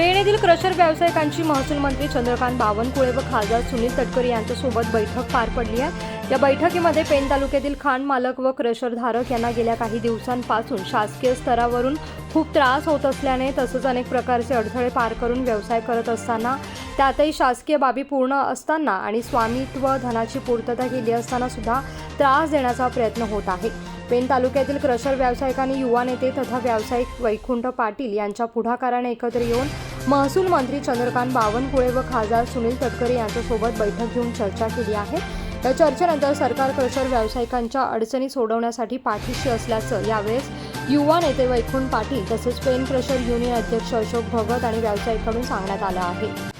पेण येथील क्रशर व्यावसायिकांची महसूल मंत्री चंद्रकांत बावनकुळे व खासदार सुनील तटकरे यांच्यासोबत बैठक पार पडली आहे. या बैठकीमध्ये पेण तालुक्यातील खाण मालक व क्रशर धारक यांना गेल्या काही दिवसांपासून शासकीय स्तरावरून खूप त्रास होत असल्याने तसंच अनेक प्रकारचे अडथळे पार करून व्यवसाय करत असताना त्यातही शासकीय बाबी पूर्ण असताना आणि स्वामित्व धनाची पूर्तता केली असताना सुद्धा त्रास देण्याचा प्रयत्न होत आहे. पेण तालुक्यातील क्रशर व्यावसायिकांनी युवा नेते तथा व्यावसायिक वैकुंठ पाटील यांच्या पुढाकाराने एकत्र येऊन महसूल मंत्री चंद्रकांत बावनकुळे व खासदार सुनील तटकरे यांच्यासोबत बैठक घेऊन चर्चा केली आहे. या चर्चेनंतर सरकार क्रशर व्यावसायिकांच्या अडचणी सोडवण्यासाठी पाठीशी असल्याचं यावेळेस युवा नेते वैकुंठ पाटील तसेच पेन क्रशर युनियन अध्यक्ष अशोक भगत आणि व्यावसायिकांकडून सांगण्यात आलं आहे.